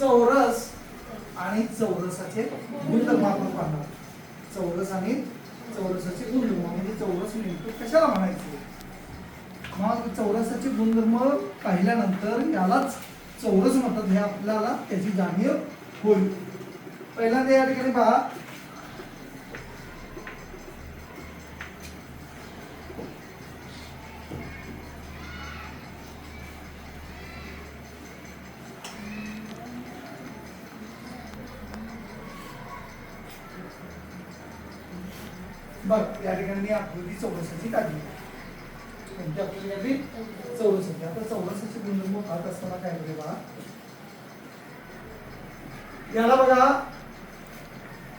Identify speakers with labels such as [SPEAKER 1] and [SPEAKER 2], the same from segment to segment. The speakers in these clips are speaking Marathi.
[SPEAKER 1] चौरस आणि चौरसाचे गुणधर्म आपण पाहणार. चौरस आणि चौरसाचे गुणधर्म म्हणजे चौरस नेमकं कशाला म्हणायचे? मग चौरसाचे गुणधर्म पाहिल्यानंतर यालाच चौरस म्हणतात हे आपल्याला त्याची जाणीव होईल. पहिल्यांदा या ठिकाणी पहा बघ या ठिकाणी मी आकृती चौरसाची काढली. कोणती आकृती काढली? चौरसाची. आता चौरसाचे गुणधर्म पाहत असताना काय होते बघा? याला बघा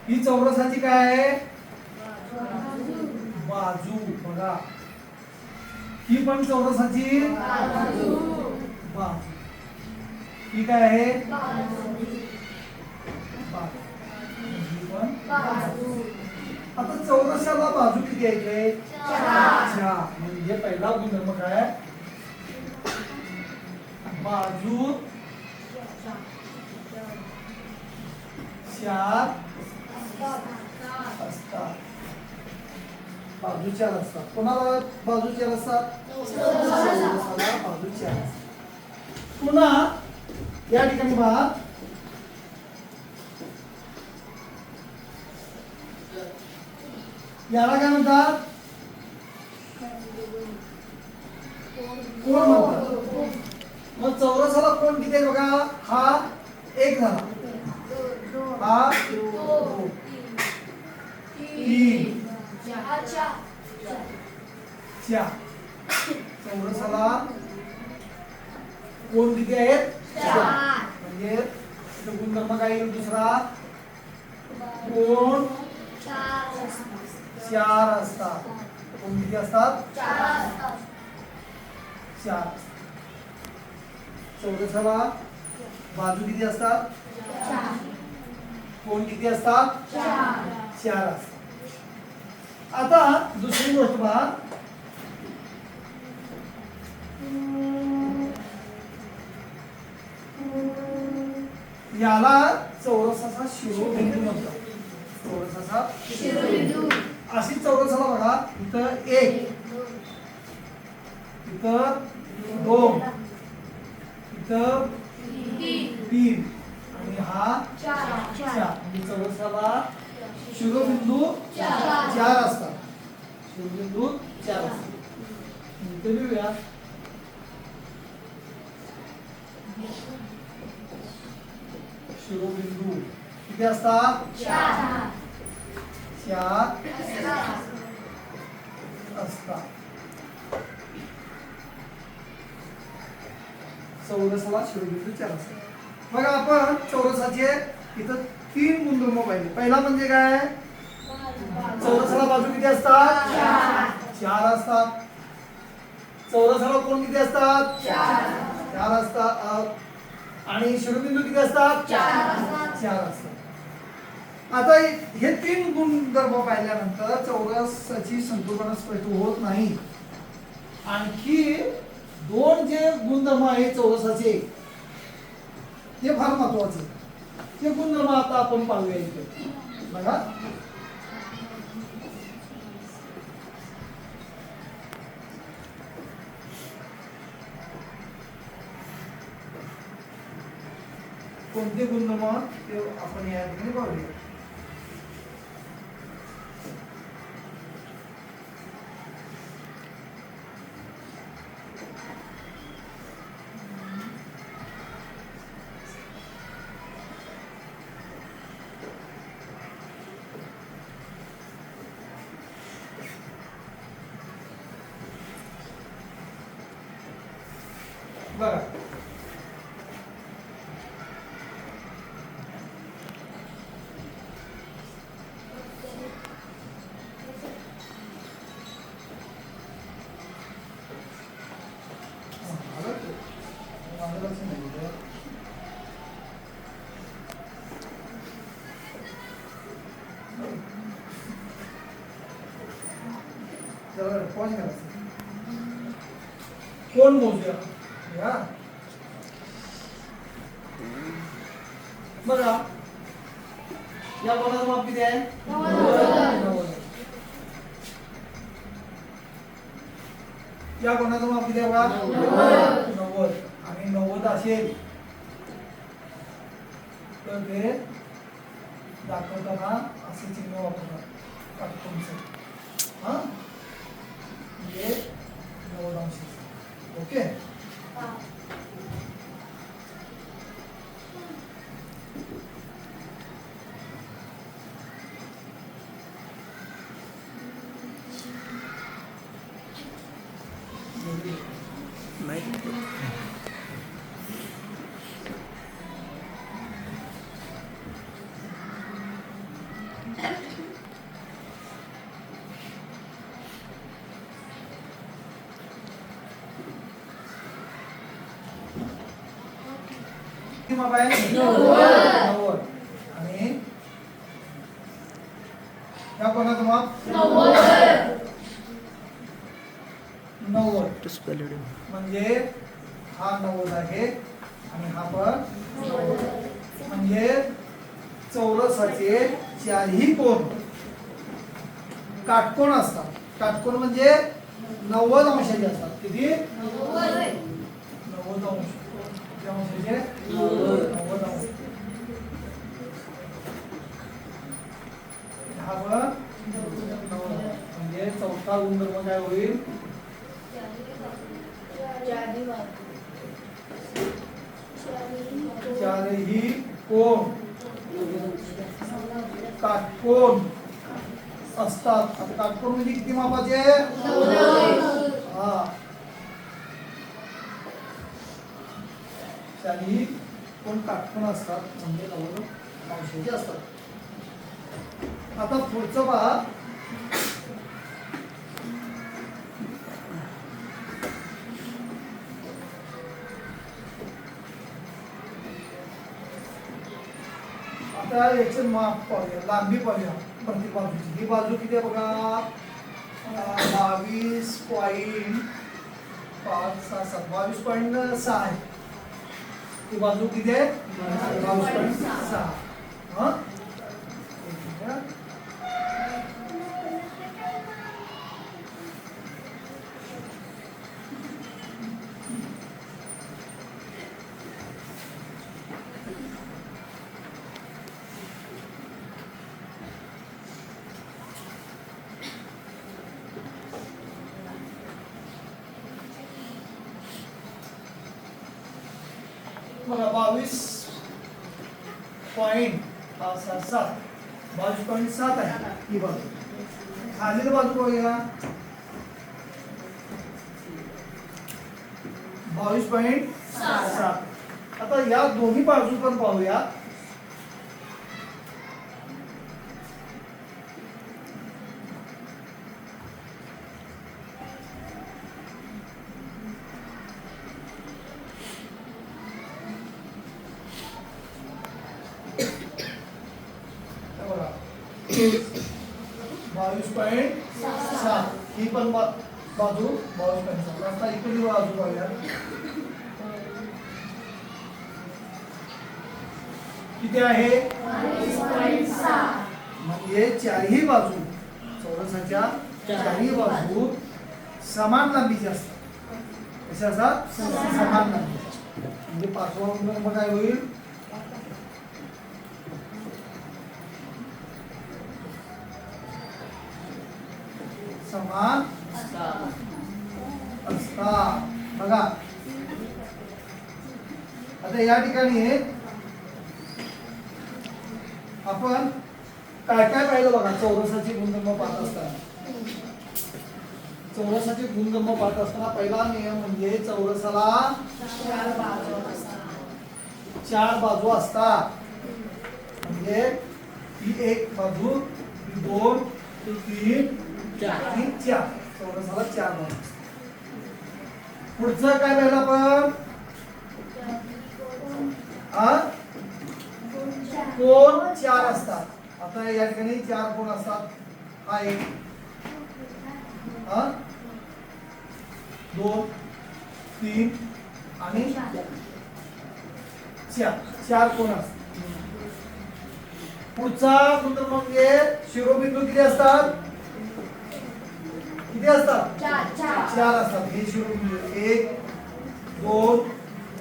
[SPEAKER 1] ही चौरसाची काय आहे? बाजू. बघा. ही पण चौरसाची बाजू. ही काय आहे? बाजू. आता चौरसाला बाजू किती आहे म्हणजे पहिला गुणधर्म काय? बाजू चार असतात. बाजू चार असतात. कोणाला बाजू चार असतात? चौरसाला. बाजू चार असतात. पुन्हा या ठिकाणी पहा याला काय म्हणतात? कोण म्हणतात? मग चौरसाला कोण किती आहे बघा? हा एक झाला. हा? तीन. चार चौरसाला कोण किती आहेत? म्हणजे गुणधर्म काय येईल दुसरा. कोण? चार असतात. कोण किती असतात? चार चौरसाला बाजू किती असतात? कोण किती असतात? चार असतात. आता दुसरी गोष्ट पहा. याला चौरसाचा शिरोबिंदू म्हणतात. चौरसाचा अशी चौरसाला बघा. इथं एक. इथं दोन. इथं तीन. आणि हा चार. म्हणजे चौरसाला शिरोबिंदू चार असतात. शिरोबिंदू चार असतात. इथं लिहूया शिरोबिंदू किती असतात? चार असतात चौरसाला शिरोबिंदू चार असतात. बघा आपण चौरसाचे इथं तीन गुणधर्म पाहिले पहिला म्हणजे काय? चौरसाला बाजू किती असतात? चार. असतात चौरसाला कोण किती असतात. चार असतात आणि शिरोबिंदू किती असतात. चार असतात. आता हे तीन गुणधर्म पाहिल्यानंतर चौरसाची संकल्पना स्पष्ट होत नाही. आणखी दोन जे गुणधर्म आहेत चौरसाचे ते फार महत्त्वाचे. ते गुणधर्म आता आपण पाहूया इथे. बघा. कोणते गुणधर्म ते आपण या ठिकाणी पाहूया. बघा आलं ते? माझं लक्ष नाही इथं. जरा पॉज करायचं कोण मोजूया या बघा या कोणाचं माप किती आहे? या कोणाचं माप किती आहे बघा नव्वद. आणि नव्वद असेल तर ते दाखवताना असे चिन्ह वापरतात काटकोनचं हा? म्हणजे नव्वद अंश. ओके? किती आहे नव्वद. आणि? या कोणाचं माप नव्वद. म्हणजे हा नव्वद आहे आणि हा पण. म्हणजे चौरसाचे चारही कोण? काटकोण असतात. काटकोण म्हणजे नव्वद अंशाचे असतात. किती? नव्वद अंश. म्हणजे चौथा गुणधर्म काय होईल चारही कोण काटकोण असतात काटकोण म्हणजे किती मापाचे हा चारही पण काटकोण असतात म्हणजे नवल अंशाचे असतात. आता पुढचं पहा. आता याचं माप पाहूया लांबी पाहूया प्रत्येक बाजूची ही बाजू किती आहे बघा? बावीस पॉईंट पाच सहा सात बावीस पॉईंट सहा आहे. ही बाजू किती आहे बावीस पॉईंट सहा बघा बावीस पॉईंट पाच सहा सात. बावीस पॉईंट सात आहे. ही बाजू. खालील बाजू बघूया. बावीस पॉईंट सात. आता या दोन्ही बाजू पण पाहूया. बावीस पॉईंट सात. ही पण बाजू बावीस पॉईंट सात. आता इकडली बाजू पाहूया. किती आहे? म्हणजे चारही बाजू चौरसाच्या चारही बाजू समान लांबीचे असतात. कशा असतात? समान. लांबी म्हणजे पाचवा गुणधर्म काय होईल? समान असतात बघा. आता या ठिकाणी आपण काय काय पाहिलं बघा? चौरसाचे गुणधर्म पाहत असताना. चौरसाचे गुणधर्म पाहत असताना पहिला नियम म्हणजे चौरसाला चार बाजू असतात. म्हणजे ही एक बाजू दोन ही तीन आणि चार. चौरसाला चार बाजू पुढचं काय पाहिलं आपण? कोण? चार असतात. आता या ठिकाणी चार कोण असतात? हा एक. दोन तीन आणि चार. चार कोण असतात? पुढचा सूत्र म्हणजे शिरोबिंदू किती असतात? किती असतात? चार असतात. हे शिरोबिंदू एक दोन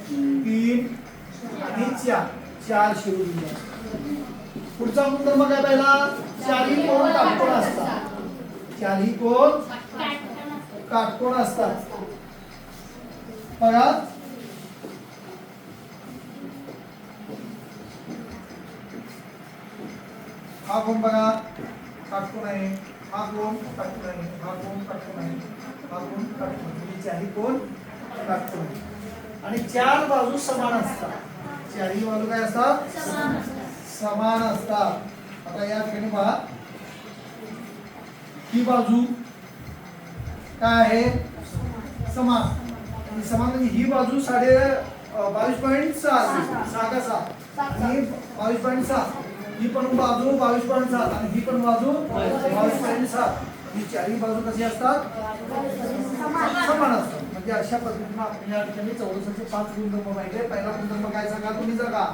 [SPEAKER 1] तीन आणि चार. चार असतात पुढचा गुणधर्म काय पहिला? चारही कोण? काटकोण असतात. चारही कोण? काटकोण असतात. बघा हा कोण बघा? काटकोण आहे. हा कोण काटकोण नाही हा कोण काटकोण नाही हा कोण काटकोण ही चारही कोण काटकोण आणि चार बाजू समान असतात चारही बाजू काय असतात समान असतात आता या ठिकाणी पहा ही बाजू काय आहे समान आणि समान म्हणजे ही बाजू साडे बावीस पॉईंट सहा सहा का सहा आणि बावीस पॉईंट सहा ही पण बाजू बावीस पॉईंट सात आणि ही पण बाजू बावीस पॉईंट सात. ही चारही बाजू कशी असतात? समान असतात. म्हणजे अशा पद्धतीने आपण या ठिकाणी चौरसाचे पाच गुणधर्म पाहिजे पहिला गुणधर्म काय सांगा तुम्ही जगा